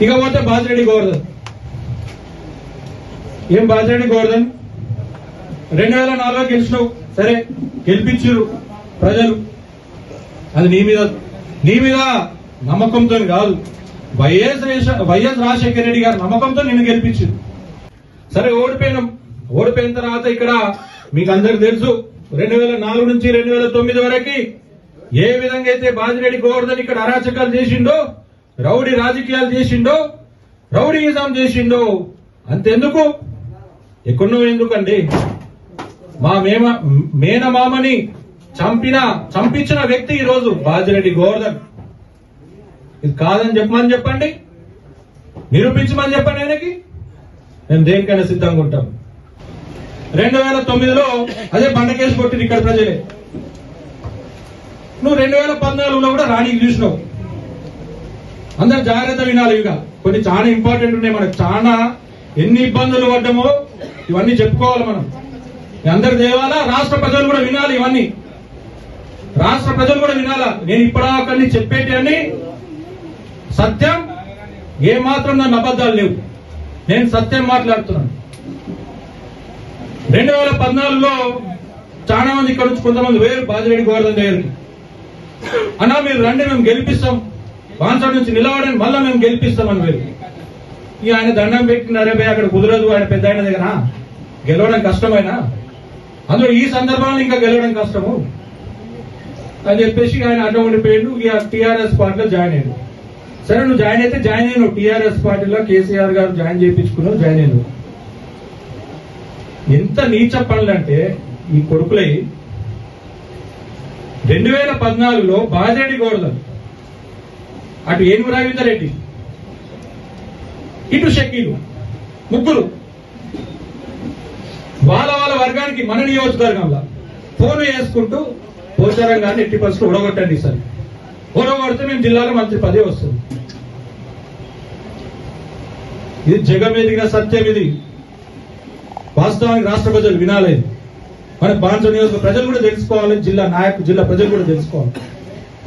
ఇక పోతే బాజిరెడ్డి గోవర్ధన్. ఏం బాజిరెడ్డి గోవర్ధన్? రెండు వేల నాలుగులో గెలిచినావు. సరే గెలిపించారు ప్రజలు. అది నీ మీద నీ మీద నమ్మకంతో కాదు. వైఎస్ వైఎస్ రాజశేఖర రెడ్డి గారి నమ్మకంతో నిన్ను గెలిపించింది సరే ఓడిపోయినాం. ఓడిపోయిన తర్వాత ఇక్కడ మీకు అందరికి తెలుసు రెండు వేల నాలుగు నుంచి రెండు వేల తొమ్మిది వరకు ఏ విధంగా అయితే బాజిరెడ్డి గోవర్ధన్ ఇక్కడ అరాచకాలు చేసిండో రౌడీ రాజకీయాలు చేసిండో రౌడీయిజం చేసిండో అంతెందుకు? ఎక్కడో ఎందుకండి? మా మేమ మేనమామని చంపిన చంపించిన వ్యక్తి ఈరోజు బాజిరెడ్డి గోవర్ధన్. ఇది కాదని చెప్పమని చెప్పండి. నిరూపించమని చెప్పండి ఆయనకి. మేము దేనికైనా సిద్ధంగా ఉంటాం. రెండు వేల తొమ్మిదిలో అదే బండకేసి కొట్టింది ఇక్కడ ప్రజలే. నువ్వు రెండు వేల పద్నాలుగులో కూడా రాణికి చూసినావు. అందరు జాగ్రత్త వినాలి ఇక. కొన్ని చాలా ఇంపార్టెంట్ ఉన్నాయి. మనకు చాలా ఎన్ని ఇబ్బందులు పడ్డామో ఇవన్నీ చెప్పుకోవాలి మనం. అందరు దేవాలా రాష్ట్ర ప్రజలు కూడా వినాలి ఇవన్నీ. రాష్ట్ర ప్రజలు కూడా వినాలా? నేను ఇప్పటికన్నీ చెప్పేటి అని సత్యం ఏ మాత్రం నన్ను అబద్ధాలు లేవు. నేను సత్యం మాట్లాడుతున్నాను. రెండు వేల పద్నాలుగులో చాలా మంది ఇక్కడ నుంచి కొంతమంది వేరు బాజిరెడ్డి గోవర్ధన్ దగ్గరికి. అన్నా మీరు రండి మేము గెలిపిస్తాం. బాన్సాడ్ నుంచి నిలబడని మళ్ళీ మేము గెలిపిస్తామని వేరు ఇక ఆయన దండం పెట్టినారే భయ్ అక్కడ కుదరదు ఆయన పెద్ద ఆయన దగ్గర. గెలవడం కష్టమైనా? అందులో ఈ సందర్భంలో ఇంకా గెలవడం కష్టము. అని చెప్పేసి ఆయన అడ్డం ఉండిపోయాడు ఇక టీఆర్ఎస్ పార్టీలో జాయిన్ అయ్యాడు. సరే నువ్వు జాయిన్ అయితే జాయిన్ అయినావు టీఆర్ఎస్ పార్టీలో కేసీఆర్ గారు జాయిన్ చేయించుకున్నావు జాయిన్ అయినావు ఎంత నీచ పనులంటే ఈ కొడుకులై రెండు వేల పద్నాలుగులో బాజేడి గోవర్ధన్ అటు ఏనుగు రవీందర్ ఇటు షకీలు ముగ్గురు. వాళ్ళ వాళ్ళ వర్గానికి మన నియోజకవర్గంలో ఫోన్ వేసుకుంటూ పోచారం గారిని ఎట్టి పరిస్థితులు ఉడగొట్టండి సార్. ఉడగొడితే మేము జిల్లాలో మంత్రి పదే వస్తుంది. ఇది జగమెదిగిన సత్యం ఇది. వాస్తవానికి రాష్ట్ర ప్రజలు వినాలేదు మన బాన్స నియోజక ప్రజలు కూడా తెలుసుకోవాలి జిల్లా నాయకు జిల్లా ప్రజలు కూడా తెలుసుకోవాలి.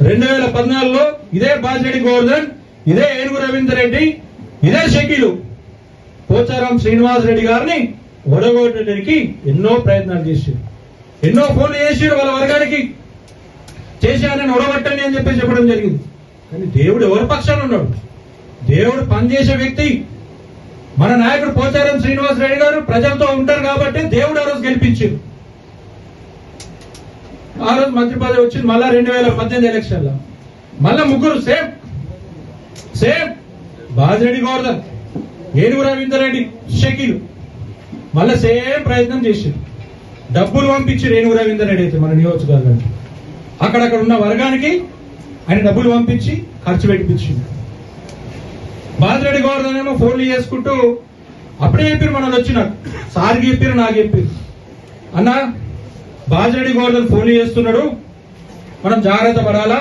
రెండు వేల పద్నాలుగులో ఇదే బాజిరెడ్డి గోవర్ధన్ ఇదే ఏనుగు రవీందర్ రెడ్డి ఇదే షకీలు. పోచారం శ్రీనివాస్ రెడ్డి గారిని ఒడగొట్టడానికి ఎన్నో ప్రయత్నాలు చేశారు. ఎన్నో ఫోన్లు చేసారు వాళ్ళ వర్గానికి. చేశారని ఒడగొట్టండి అని చెప్పి చెప్పడం జరిగింది. కానీ దేవుడు ఎవరి పక్షాన ఉన్నాడు? దేవుడు పనిచేసే వ్యక్తి. మన నాయకుడు పోచారం శ్రీనివాస్ రెడ్డి గారు ప్రజలతో ఉంటారు కాబట్టి దేవుడు ఆ రోజు గెలిపించారు. ఆ రోజు మంత్రి పదవి వచ్చింది మళ్ళా రెండు వేల పద్దెనిమిది ఎలక్షన్లో మళ్ళా ముగ్గురు సేమ్. సేమ్. బాజిరెడ్డి గోవర్ధన్. ఏనుగు రవీందర్రెడ్డి రెడ్డి మళ్ళా సేమ్ ప్రయత్నం చేశారు డబ్బులు పంపించారు రేణుగు రవీందర్రెడ్డి అయితే మన నియోజకవర్గానికి అక్కడక్కడ ఉన్న వర్గానికి ఆయన డబ్బులు పంపించి ఖర్చు పెట్టించింది బాజిరెడ్డి గోవర్ధన్ ఏమో ఫోన్లు చేసుకుంటూ అప్పుడే చెప్పారు మనం వచ్చిన సార్కి చెప్పారు నాకు చెప్పారు అన్న బాజడి గోడలు ఫోన్లు చేస్తున్నాడు. మనం జాగ్రత్త పడాలా?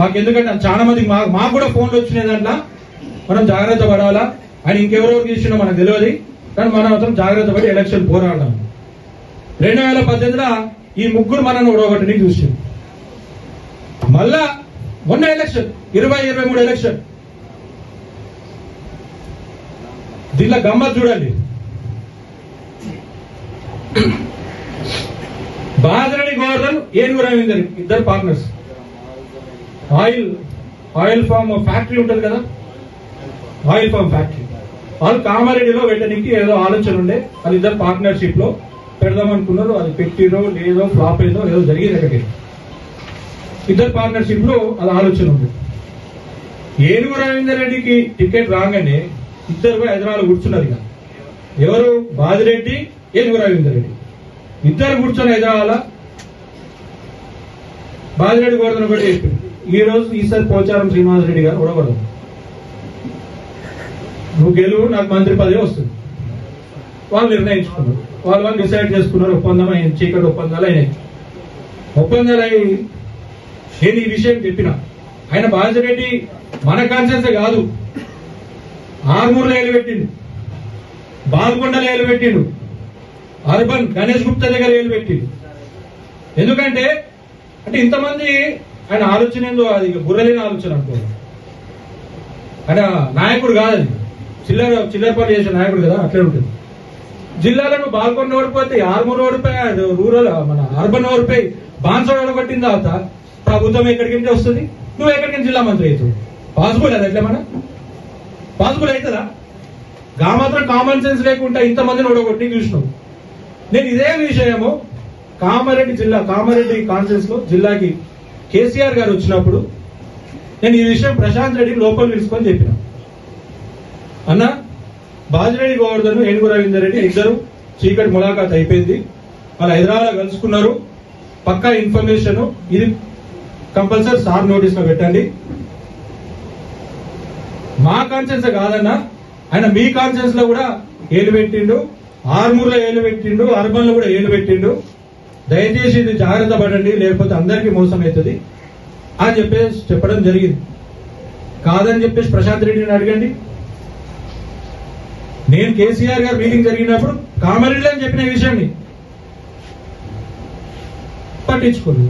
మాకు ఎందుకంటే చాలా మంది మా మాకు కూడా ఫోన్లు వచ్చినాయి దాంట్లో. మనం జాగ్రత్త పడాలా? ఆయన ఇంకెవరెవరికి చేసినా మనకు తెలియదు. కానీ మనం మాత్రం జాగ్రత్త పడి ఎలక్షన్ పోరాడడం రెండు వేల పద్దెనిమిదిలో ఈ ముగ్గురు మనల్ని ఒకటిని చూసింది మళ్ళా మొన్న ఎలక్షన్ ఇరవై ఇరవై మూడు ఎలక్షన్. దీనిలో గమ్మత్ చూడండి. బాదరని గోవర్ధన్ ఏనుగు రవీందర్ ఇద్దరు partners oil oil palm factory ఉంటుంది కదా? ఆయిల్ ఫామ్ ఫ్యాక్టరీ వాళ్ళు కామారెడ్డిలో పెట్టడానికి ఏదో ఆలోచన ఉండే. వాళ్ళు ఇద్దరు పార్ట్నర్షిప్లో పెడదాం అనుకున్నారు. అది పెట్టిరో లేదో ఫ్లాప్ అయిందో ఏదో జరిగింది అక్కడికి. ఇద్దరు పార్ట్నర్షిప్లో అది ఆలోచన ఉంది. ఏనుగు రవీందర్ రెడ్డికి టికెట్ రాగానే ఇద్దరు హైదరాబాద్ కూర్చున్నారు ఇక. ఎవరు? బాదిరెడ్డి ఏనుగు రవీందర్ రెడ్డి ఇద్దరు కూర్చొని హైదరాబాద్ బాలిరెడ్డి గోవర్ధన్ ఒకటి చెప్పింది ఈ రోజు ఈసారి పోచారం శ్రీనివాస్ రెడ్డి గారు కూడా నువ్వు గెలువు నాకు మంత్రి పదవి వస్తుంది. వాళ్ళు నిర్ణయించుకున్నారు. వాళ్ళు వాళ్ళు డిసైడ్ చేసుకున్నారు ఒప్పందం అయింది చీకటి ఒప్పందాలు అయినాయి. ఒప్పందాలు అయి నేను ఈ విషయం చెప్పిన. ఆయన బాలరెడ్డి మన కాన్షియన్స్ కాదు. ఆర్మూర్లో ఏలుపెట్టిండు బాల్కొండలో ఏలుపెట్టిండు అర్బన్ గణేష్ గుప్తా దగ్గర ఏలుపెట్టిండు ఎందుకంటే అంటే ఇంతమంది ఆయన ఆలోచన ఏందో అది ఇక బుర్రలేని ఆలోచన అనుకో అంటే నాయకుడు కాదని చిల్లర చిల్లర పని చేసే నాయకుడు కదా అట్లే ఉంటుంది. జిల్లాలో నువ్వు బాల్కొండ ఓడిపోతే ఆర్మూర్ ఓడిపోయి రూరల్ మన అర్బన్ ఓడిపోయి బాన్సోడ్ ఓడగొట్టిన తర్వాత ప్రభుత్వం ఎక్కడికి నుంచి వస్తుంది? నువ్వు ఎక్కడికి జిల్లా మంత్రి అవుతావు? పాసిబుల్ అది ఎట్లా మన? పాసిబుల్ అవుతుందా? గా మాత్రం కామన్ సెన్స్ లేకుండా ఇంతమందిని ఓడగొట్టి చూసినావు. నేను ఇదే విషయము కామారెడ్డి జిల్లా కామారెడ్డి కాన్ఫరెన్స్లో జిల్లాకి కేసీఆర్ గారు వచ్చినప్పుడు నేను ఈ విషయం ప్రశాంత్ రెడ్డి లోపల పిలుచుకొని చెప్పిన. అన్న బాజిరెడ్డి గోవర్ధన్ ఏనుగు రవీందర్ రెడ్డి ఇద్దరు చీకటి ములాఖాత్ అయిపోయింది. వాళ్ళు హైదరాబాద్ కలుసుకున్నారు. పక్కా ఇన్ఫర్మేషన్ ఇది కంపల్సరీ సార్ నోటీస్లో పెట్టండి. మా కాన్షియన్స్ కాదన్నా ఆయన మీ కాన్షియన్స్లో కూడా ఏలు పెట్టిండు. ఆర్మూర్లో ఏలు పెట్టిండు అర్బన్లో కూడా ఏలు పెట్టిండు దయచేసి ఇది జాగ్రత్త పడండి లేకపోతే అందరికీ మోసం అవుతుంది అని చెప్పేసి చెప్పడం జరిగింది. కాదని చెప్పేసి ప్రశాంత్ రెడ్డిని అడగండి. నేను కేసీఆర్ గారు మీటింగ్ జరిగినప్పుడు కామారెడ్డి అని చెప్పిన విషయాన్ని పట్టించుకోండి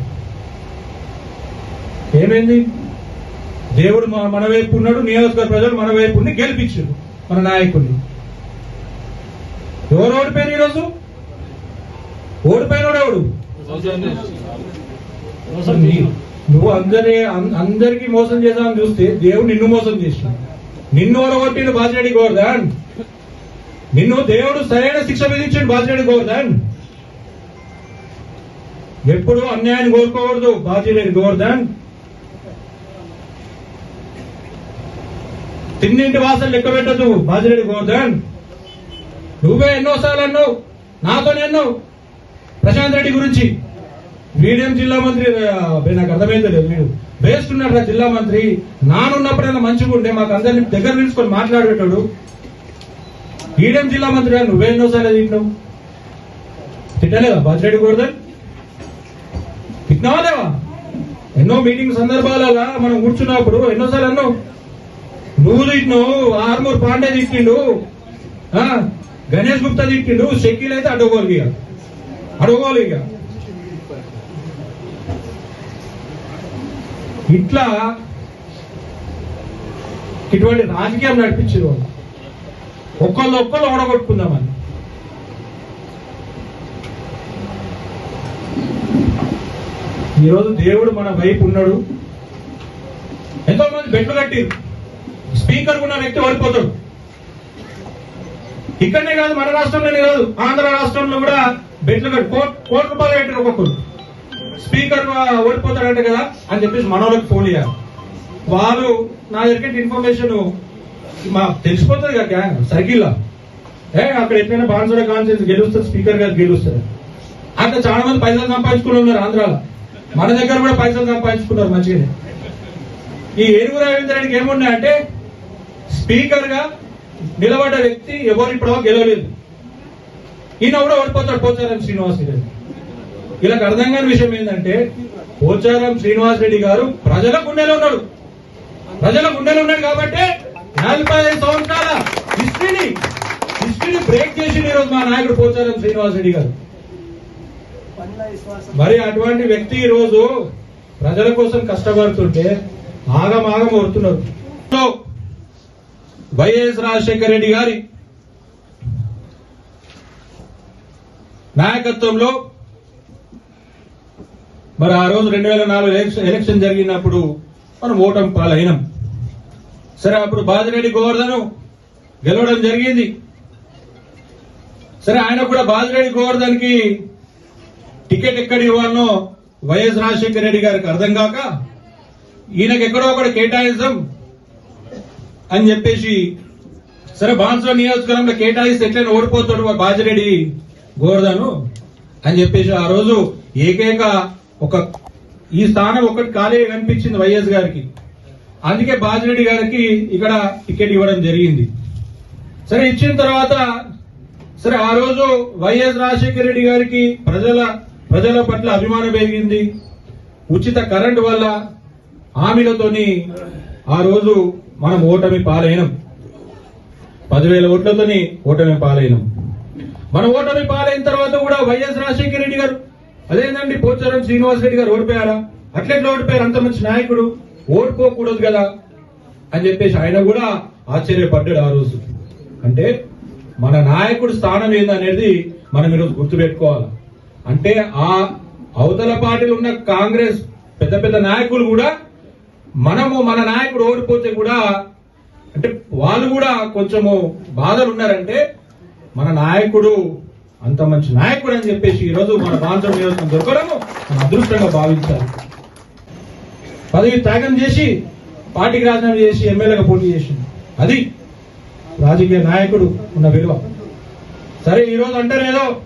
ఏమైంది? దేవుడు మన మన వైపు ఉన్నాడు నియోజకవర్గ ప్రజలు మన వైపు ఉండి గెలిపించారు మన నాయకుడిని ఎవరు ఓడిపోయారు ఈరోజు? ఓడిపోయినాడు ఎవడు? నువ్వు అందరి అందరికి మోసం చేద్దామని చూస్తే దేవుడు నిన్ను మోసం చేసిన నిన్ను ఓడగొట్టిండు బాసిరెడ్డి గోవర్ధన్. నిన్ను దేవుడు సరైన శిక్ష విధించిండు బాసిరెడ్డి గోవర్ధన్. ఎప్పుడు అన్యాయాన్ని కోరుకోకూడదు బాసిరెడ్డి గోవర్ధన్. తిన్నింటి వాసన లెక్క పెట్టదు బాసిరెడ్డి గోవర్ధన్. నువ్వే ఎన్నోసార్లు అన్నావు నాతోనే అన్నావు. ప్రశాంత్ రెడ్డి గురించి. వీడేం జిల్లా మంత్రి నాకు అర్థమైతే లేదు వీడు. ఉన్నాడు జిల్లా మంత్రి. నానున్నప్పుడైనా మంచిగా ఉండే మాకు అందరిని దగ్గర నిలుచుకొని మాట్లాడేటాడు. వీడేం జిల్లా మంత్రి నువ్వే ఎన్నోసార్లు తిట్టినావు. తిట్టలేదా బాజిరెడ్డి గోవర్ధన్? తిట్టినావా లేవా? ఎన్నో మీటింగ్ సందర్భాలలో మనం కూర్చున్నప్పుడు ఎన్నోసార్లు అన్నావు. నువ్వు తిట్టినావు ఆర్మూర్ పాండే తిట్టిండు. గణేష్ గుప్తా తిట్టిండు షకీల్ అయితే అడ్డుకోవాలి ఇక. అడగోలు ఇక. ఇట్లా ఇటువంటి రాజకీయం నడిపించారు వాళ్ళు. ఒక్కళ్ళు ఒక్కళ్ళు ఓడగొట్టుకుందామని. ఈరోజు దేవుడు మన వైపు ఉన్నాడు. ఎంతో మంది బెట్లు కట్టి స్పీకర్ ఉన్న వ్యక్తి ఓడిపోతాడు. ఇక్కడనే కాదు మన రాష్ట్రంలోనే కాదు ఆంధ్ర రాష్ట్రంలో కూడా బెట్లు కోటి రూపాయలు పెట్టారు ఒక్కొక్కరు. స్పీకర్ ఓడిపోతాడంట కదా అని చెప్పేసి మనోళ్ళకి ఫోన్ చేయాలి. వాళ్ళు నా దగ్గర ఇన్ఫర్మేషన్ మా తెలిసిపోతుంది కదా గ్యాంగ్ ఏ అక్కడ ఎట్లయినా బాన్సోడ కాన్సెన్స్ గెలుస్తారు స్పీకర్ గారు గెలుస్తారు. అట్లా చాలా మంది పైసలు సంపాదించుకుని ఉన్నారు ఆంధ్రాలో. మన దగ్గర కూడా పైసలు సంపాదించుకున్నారు మంచిగానే. ఈ ఏనుగు రవీంద్ర రెడ్డికి ఏమున్నాయంటే స్పీకర్గా నిలబడ్డ వ్యక్తి ఎవరు ఇప్పుడు గెలవలేదు. ఈయన కూడా ఓడిపోతాడు పోచారం శ్రీనివాస్ రెడ్డి. వీళ్ళకి అర్థం కాని విషయం ఏంటంటే పోచారం శ్రీనివాస్ రెడ్డి గారు ప్రజల గుండెలో ఉన్నాడు. ప్రజల గుండెలో ఉన్నాడు కాబట్టి నలభై ఐదు సంవత్సరాల హిస్టరీని హిస్టరీని బ్రేక్ చేసి ఈరోజు మా నాయకుడు పోచారం శ్రీనివాస్ రెడ్డి గారు. మరి అటువంటి వ్యక్తి ఈ రోజు ప్రజల కోసం కష్టపడుతుంటే ఆగమాగం ఆగం వస్తున్నారు సో, వైఎస్ రాజశేఖర రెడ్డి గారి నాయకత్వంలో మరి ఆ రోజు రెండు వేల నాలుగు ఎలక్షన్ ఎలక్షన్ జరిగినప్పుడు మనం ఓటమి పాలైనాం. సరే అప్పుడు బాజిరెడ్డి గోవర్ధను గెలవడం జరిగింది. సరే ఆయన కూడా బాజిరెడ్డి గోవర్ధన్కి టికెట్ ఎక్కడ ఇవ్వాలనో వైఎస్ రాజశేఖర రెడ్డి గారికి అర్థం కాక ఈయనకి ఎక్కడో ఒకటి కేటాయిస్తాం. అని చెప్పేసి సరే బాన్సో నియోజకవర్గంలో కేటాయిస్తే ఎట్లయినా ఓడిపోతాడు బాజిరెడ్డి గోరదను అని చెప్పేసి ఆ రోజు ఏకైక ఒక ఈ స్థానం ఒకటి ఖాళీ కనిపించింది వైఎస్ గారికి. అందుకే బాజిరెడ్డి గారికి ఇక్కడ టికెట్ ఇవ్వడం జరిగింది. సరే ఇచ్చిన తర్వాత సరే ఆ రోజు వైఎస్ రాజశేఖర రెడ్డి గారికి ప్రజల ప్రజల పట్ల అభిమానం పెరిగింది. ఉచిత కరెంట్ వల్ల హామీలతోని ఆ రోజు మనం ఓటమి పాలైనం. పదివేల ఓట్లతోని ఓటమి పాలైనం. మన ఓటమి పాలైన తర్వాత కూడా వైఎస్ రాజశేఖర రెడ్డి గారు అదేంటండి పోచారం శ్రీనివాస్ రెడ్డి గారు ఓడిపోయారా? అట్లెట్లా ఓడిపోయారు? అంత మంచి నాయకుడు ఓడిపోకూడదు కదా అని చెప్పేసి ఆయన కూడా ఆశ్చర్యపడ్డాడు ఆ రోజు. అంటే మన నాయకుడు స్థానం ఏందనేది మనం ఈరోజు గుర్తుపెట్టుకోవాలి. అంటే ఆ అవతల పార్టీలు ఉన్న కాంగ్రెస్ పెద్ద పెద్ద నాయకులు కూడా మనము మన నాయకుడు ఓడిపోతే కూడా అంటే వాళ్ళు కూడా కొంచెము బాధలు ఉన్నారంటే మన నాయకుడు అంత మంచి నాయకుడు అని చెప్పేసి ఈరోజు మన బాంధవ నియోజకం దొరకడము మన అదృష్టంగా భావించాలి. పదవి త్యాగం చేసి పార్టీకి రాజీనామా చేసి ఎమ్మెల్యేగా పోటీ చేసింది. అది రాజకీయ నాయకుడు ఉన్న విలువ. సరే ఈరోజు అంటారు ఏదో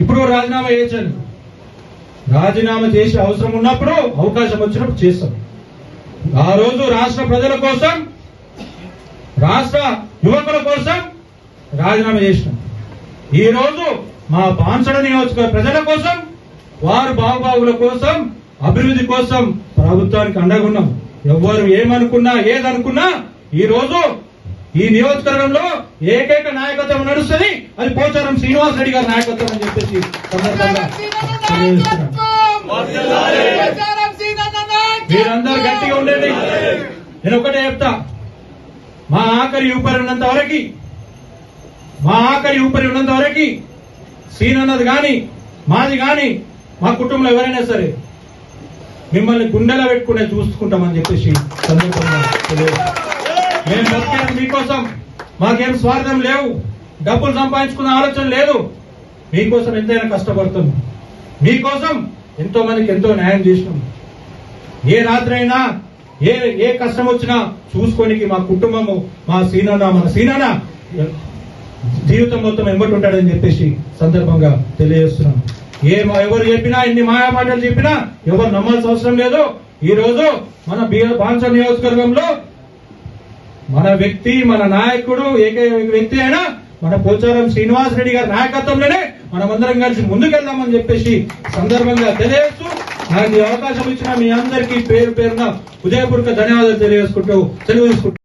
ఇప్పుడు రాజీనామా చేయొచ్చని రాజీనామా చేసే అవసరం ఉన్నప్పుడు అవకాశం వచ్చినప్పుడు చేస్తాం. ఆ రోజు రాష్ట్ర ప్రజల కోసం రాష్ట్ర యువకుల కోసం రాజీనామా చేసినాం. ఈ రోజు మా బాన్సడ నియోజక ప్రజల కోసం వారు బాగుబాగుల కోసం అభివృద్ధి కోసం ప్రభుత్వానికి అండగా ఉన్నాం. ఎవ్వరు ఏమనుకున్నా ఏదనుకున్నా ఈ రోజు ఈ నియోజకవర్గంలో ఏకైక నాయకత్వం నడుస్తుంది. అది పోచారం శ్రీనివాస్ రెడ్డి గారి నాయకత్వం అని చెప్పేసి సందర్భంగా. మీరందరూ గట్టిగా ఉండండి. నేను ఒకటే చెప్తా. మా ఆఖరి ఊపరి ఉన్నంత వరకు మా ఆఖరి ఊపరి ఉన్నంత వరకు సీన్ అన్నది కానీ మాది కానీ మా కుటుంబంలో ఎవరైనా సరే మిమ్మల్ని గుండెలో పెట్టుకునే చూసుకుంటామని చెప్పేసి సందర్భంగా మేము బతికేది మీకోసం. మాకేం స్వార్థం లేవు. డబ్బులు సంపాదించుకునే ఆలోచన లేదు. మీకోసం ఎంతైనా కష్టపడుతున్నాం. మీకోసం ఎంతో మందికి ఎంతో న్యాయం చేసినాం. ఏ రాత్రి అయినా ఏ ఏ కష్టం వచ్చినా చూసుకోనికి మా కుటుంబము మా సీనన్న మన సీనన్న జీవితం మొత్తం ఎంబటి ఉంటాడని చెప్పేసి సందర్భంగా తెలియజేస్తున్నాం. ఏ మా- ఎవరు చెప్పినా ఎన్ని మాయా మాటలు చెప్పినా ఎవరు నమ్మాల్సిన అవసరం లేదు. ఈ రోజు మన బాన్స నియోజకవర్గంలో మన వ్యక్తి మన నాయకుడు ఏకైక వ్యక్తి అయినా మన పోచారం శ్రీనివాస్ రెడ్డి గారి నాయకత్వంలోనే మనమందరం కలిసి ముందుకెళ్దామని చెప్పేసి సందర్భంగా తెలియజేస్తూ నాకు ఈ అవకాశం ఇచ్చిన మీ అందరికీ పేరు పేరున హృదయపూర్వక ధన్యవాదాలు తెలియజేసుకుంటూ తెలియజేసుకుంటూ